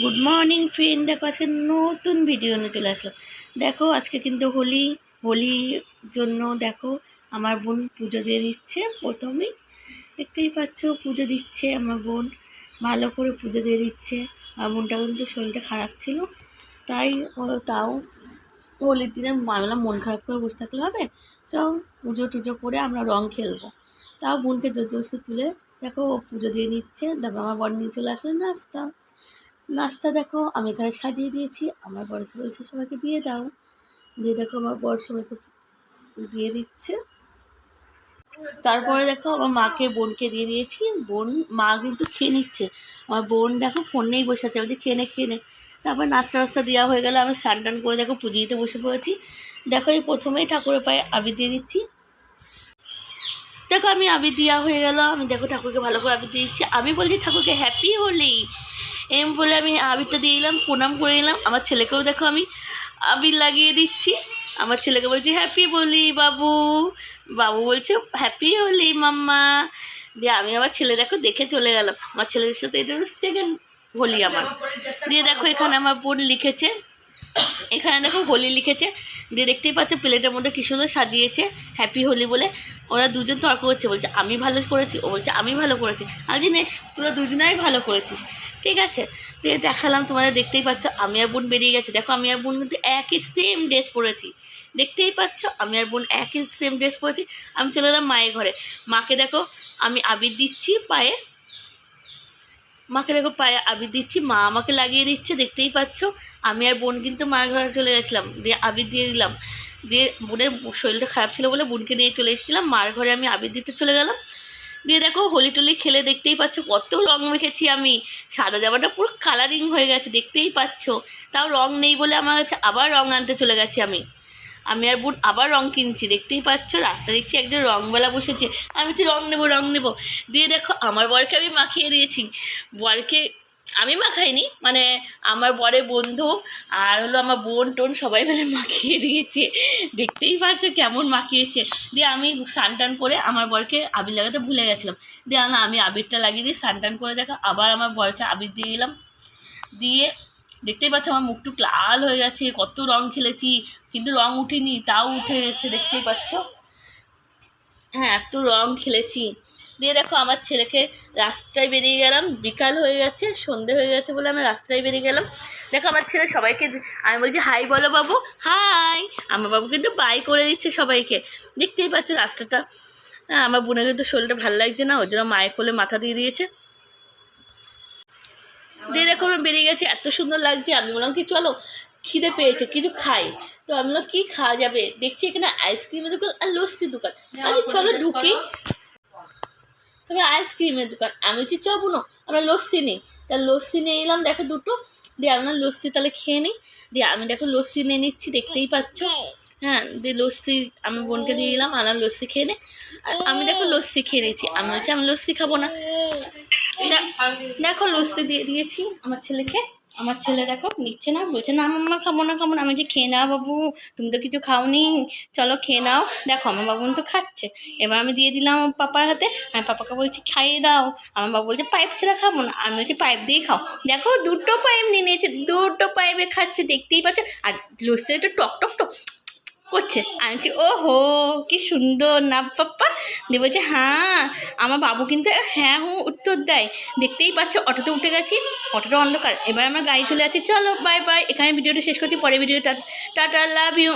Good morning friend দেখো, আজকে নতুন ভিডিও নিয়ে চলে আসলো দেখো, আজকে কিন্তু হোলি, হোলির জন্য দেখো, আমার বোন পুজো দিয়ে দিচ্ছে প্রথমেই দেখতেই পাচ্ছ, পুজো দিচ্ছে আমার বোন। ভালো করে পুজো দিয়ে দিচ্ছে। আমার বোনটা কিন্তু শরীরটা খারাপ ছিল। তাই ও তাও হোলির দিনে মামলা মন খারাপ করে বসে থাকলে হবে। চ পুজো টুজো করে আমরা রং খেলব। তাও বোনকে জোর জোরসে তুলে দেখো, ও পুজো দিয়ে নিচ্ছে তারপর আমার বর নিয়ে চলে আসলো নাস্তা। নাস্তা দেখো, আমি এখানে সাজিয়ে দিয়েছি। আমার বরকে বলছে, সবাইকে দিয়ে দাও। দিয়ে দেখো, আমার বর সবাইকে দিয়ে দিচ্ছে। তারপরে দেখো, আমার মাকে, বোনকে দিয়ে দিয়েছি। বোন, মা কিন্তু খেয়ে নিচ্ছে। আমার বোন দেখো ফোন নেই বসে আছে। বলছে, খেয়ে নে খেয়ে নে। তারপর নাস্তা টাস্তা দেওয়া হয়ে গেলে। আমি স্নান টান করে দেখো, পুজো দিতে বসে পড়েছি। দেখো, এই প্রথমেই ঠাকুরের পায়ে আবির দিয়ে দিচ্ছি। দেখো, আমি আবির দেওয়া হয়ে গেল। আমি দেখো, ঠাকুরকে ভালো করে আবির দিয়ে দিচ্ছি। আমি বলছি, ঠাকুরকে হ্যাপি হোলি? এম বলে আমি আবিরটা দিয়ে দিলাম, প্রণাম করে দিলাম আমার ছেলেকেও দেখো আমি আবির লাগিয়ে দিচ্ছি। আমার ছেলেকে বলছি হ্যাপি বলি বাবু। বাবু বলছে হ্যাপি হলি মাম্মা। দিয়ে আমি আমার ছেলে দেখো দেখে চলে গেলাম। আমার ছেলেদের সাথে এটা সেকেন্ড হোলি আমার। দিয়ে দেখো এখানে আমার বোন লিখেছে এখানে দেখো হোলি লিখেছে। দিয়ে দেখতেই পাচ্ছ প্লেটের মধ্যে কী সুন্দর সাজিয়েছে হ্যাপি হোলি বলে। ওরা দুজন তর্ক করছে, বলছে, আমি ভালো করেছি। ও বলছে, আমি ভালো করেছি। আমি নেক্সট তোরা দুজনাই ভালো করেছিস। ঠিক আছে? দিয়ে দেখালাম তোমাদের, দেখতেই পাচ্ছ আমি আর বোন বেরিয়ে গেছে। দেখো আমি আর বোন কিন্তু একই সেম ড্রেস পরেছি। দেখতেই পাচ্ছ আমি আর বোন একই সেম ড্রেস পরেছি। আমি চলে এলাম মায়ের ঘরে। মাকে দেখো, আমি আবির দিচ্ছি পায়ে। মাকে দেখো পায়ে আবির দিচ্ছি, মা আমাকে লাগিয়ে দিচ্ছে, দেখতেই পাচ্ছ। আমি আর বোন কিন্তু মার ঘরে চলে গেছিলাম, দিয়ে আবির দিয়ে দিলাম। দিয়ে বোনের শরীরটা খারাপ ছিল বলে বোনকে নিয়ে চলে এসেছিলাম, মার ঘরে আমি আবির দিতে চলে গেলাম। দিয়ে দেখো হোলি টোলি খেলে দেখতেই পাচ্ছ, কত রং মেখেছি আমি। সাদা জামাটা পুরো কালারিং হয়ে গেছে, দেখতেই পাচ্ছ। তাও রং নেই বলে আমার কাছে আবার রং আনতে চলে গেছি আমি। আমি আর বোন আবার রং কিনছি, দেখতেই পাচ্ছ? রাস্তা দেখছি একজন রংবেলা বসেছে। আমি বলছি, রং নেব রং নেব। দিয়ে দেখো, আমার বরকে আমি মাখিয়ে দিয়েছি। বরকে আমি মাখাইনি মানে আমার বরের বন্ধু আর হলো আমার বোন টোন সবাই মিলে মাখিয়ে দিয়েছে। দেখতেই পাচ্ছ কেমন মাখিয়েছে। দিয়ে আমি স্নান টান করে আমার বরকে আবির লাগাতে ভুলে গেছিলাম। দিয়ে আমি আবিরটা লাগিয়ে দিয়ে স্নান টান করে দেখো, আবার আমার বরকে আবির দিয়ে দিলাম দিয়ে দেখতেই পাচ্ছ আমার মুখটুক লাল হয়ে গেছে, কত রং খেলেছি, কিন্তু রং উঠেনি, তাও উঠে গেছে, দেখতেই পাচ্ছ? হ্যাঁ এত রং খেলেছি। দিয়ে দেখো, আমার ছেলেকে রাস্তায় বেরিয়ে গেলাম, বিকাল হয়ে গেছে, সন্ধে হয়ে গেছে বলে আমি রাস্তায় বেরিয়ে গেলাম। দেখো, আমার ছেলে সবাইকে, আমি বলছি, হাই বলো বাবু। হাই। আমার বাবু কিন্তু বাই করে দিচ্ছে সবাইকে। দেখতেই পাচ্ছ রাস্তাটা। হ্যাঁ আমার বোনের কিন্তু শরীরটা ভালো লাগছে না ওই জন্য মায়ের কোলে মাথা দিয়ে দিয়েছে। দিয়ে দেখো আমরা বেরিয়ে গেছি এত সুন্দর লাগছে। আমি বললাম কি চলো খিদে পেয়েছে কিছু খাই। তো আমি বললাম কী খাওয়া যাবে? দেখছি এখানে আইসক্রিমের দোকান আর লস্যির দোকান। আরে চলো ঢুকি। তবে আইসক্রিমের দোকান। আমি বলছি চ বুনো আমরা লস্যি নিই। তা লস্যি নিয়ে এলাম দেখো দুটো। দিয়ে আমরা লস্যি তাহলে খেয়ে নিই। দিয়ে আমি দেখো লস্যি নিয়ে নিচ্ছি দেখতেই পাচ্ছ। হ্যাঁ দিয়ে লস্যি আমি বোনকে দিয়ে দিলাম আলাম লস্যি খেয়ে নে। আর আমি দেখো লস্যি খেয়ে নিয়েছি। আমি বলছি আমি লস্যি খাব না। দেখো লস্যি দিয়ে দিয়েছি আমার ছেলেকে। আমার ছেলে দেখো নিচ্ছে না, বলছে, না, মাম্মা, খাব না খাব না। আমি যে খেয়ে নাও বাবু, তুমি তো কিছু খাওনি, চলো খেয়ে নাও। দেখো, আমার বাবু তো খাচ্ছে। এবার আমি দিয়ে দিলাম পাপার হাতে, আমি পাপাকে বলছি, খাইয়ে দাও। আমার বাবু বলছে, পাইপ ছাড়া খাব না। আমি বলছি, পাইপ দিয়ে খাও। দেখো, দুটো পাইপ নিয়ে নিয়েছে, দুটো পাইপে খাচ্ছে, দেখতেই পাচ্ছে। আর লস্যি একটু টক টক টক করছে। আমি ও হো কি সুন্দর না, পাপ্পা? দিয়ে বলছে হ্যাঁ আমার বাবু কিন্তু হ্যাঁ হু উত্তর দেয়। দেখতেই পাচ্ছ, অটোতে উঠে গেছি, অটোটা অন্ধকার। এবার আমরা গাড়ি চলে আছি চলো বাই বাই এখানে ভিডিওটা শেষ করছি পরে ভিডিওটা। Tata love you